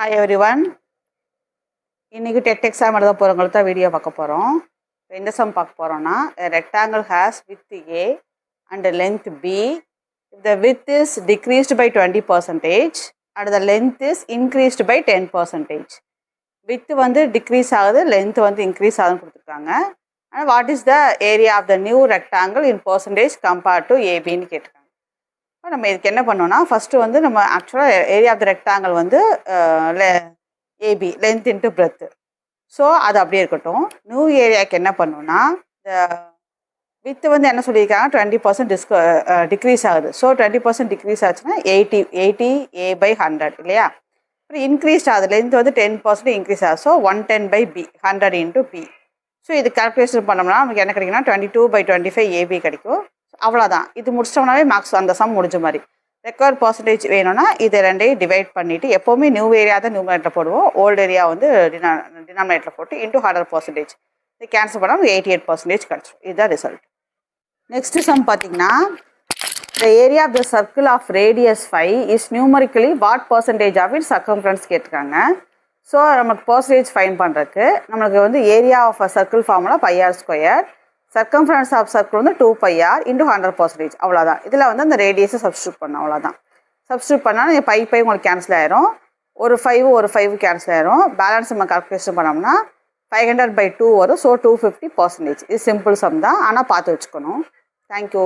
Hi everyone இன்றைக்கி TET exam எழுத போகிறவங்களுக்கு தான் வீடியோ பார்க்க போகிறோம் எந்த சம் பார்க்க போகிறோன்னா rectangle has width A and length B the width is decreased by twenty percentage and the length is increased by ten percentage width வந்து டிக்ரீஸ் ஆகுது லென்த் வந்து இன்க்ரீஸ் ஆகுதுன்னு கொடுத்துருக்காங்க. ஆனால் what is the area of the new rectangle in percentage compared to ஏபின்னு கேட்டிருக்காங்க. நம்ம இதுக்கு என்ன பண்ணோம்னா ஃபஸ்ட்டு வந்து நம்ம ஆக்சுவலாக ஏரியா ஆஃப் த ரெக்டாங்கிள் வந்து AB length into breadth so அது அப்படியே இருக்கட்டும். நியூ ஏரியாவுக்கு என்ன பண்ணோம்னா இந்த வித்து வந்து என்ன சொல்லியிருக்காங்க? டுவெண்ட்டி பர்சன்ட் டிஸ்க டிக்ரீஸ் ஆகுது. ஸோ டுவெண்ட்டி பர்சன்ட் டிக்ரீஸ் ஆச்சுன்னா eighty eighty a by hundred இல்லையா? அப்புறம் இன்க்ரீஸ் ஆகுது. லென்த் வந்து டென் பர்சன்ட் இன்க்ரீஸ் ஆகுது. So one ten by b hundred into b so இது கால்குலேஷன் பண்ணோம்னா நமக்கு என்ன கிடைக்குன்னா twenty two by twenty five AB கிடைக்கும். அவ்வளோதான் இது முடிச்சிட்டோம்னாவே மார்க்ஸ் அந்த சம் முடிஞ்ச மாதிரி. ரெக்வயர் பர்சன்டேஜ் வேணும்னா இது ரெண்டையும் டிவைட் பண்ணிவிட்டு எப்போவுமே நியூ ஏரியா தான் நியூமினேட்டர் போடுவோம். ஓல்டு ஏரியா வந்து டினா டினாமினேட்டர் போட்டு இன்டூ ஹண்ட்ரட் பர்சன்டேஜ் இது கேன்சல் பண்ணால் எயிட்டி எயிட் பர்சன்டேஜ் கிடச்சிடும் இதுதான் ரிசல்ட் நெக்ஸ்ட்டு சம் பார்த்தீங்கன்னா the area of the circle of radius five is numerically what percentage of it circumference கேட்டிருக்காங்க. ஸோ நமக்கு பர்சன்டேஜ் ஃபைன் பண்ணுறதுக்கு நம்மளுக்கு வந்து area of a circle formula pi r square circumference of circle வந்து two pi r into hundred percentage அவ்வளோதான் இதில் வந்து அந்த ரேடியஸை சப்ஸ்டியூட் பண்ணோம் அவ்வளோதான் சப்ஸ்டியூட் பண்ணால் நீங்கள் பை பை உங்களுக்கு கேன்சல் ஆயிரும். ஒரு ஃபைவ் ஒரு ஃபைவ் கேன்சல் ஆயிரும். பேலன்ஸ் நம்ம கால்குலேஷன் பண்ணோம்னா ஃபைவ் ஹண்ட்ரட் பை டூ வரும். ஸோ டூ ஃபிஃப்டி பர்சன்டேஜ் இது சிம்பிள் சம் தான். ஆனால் பார்த்து வச்சுக்கணும். தேங்க்யூ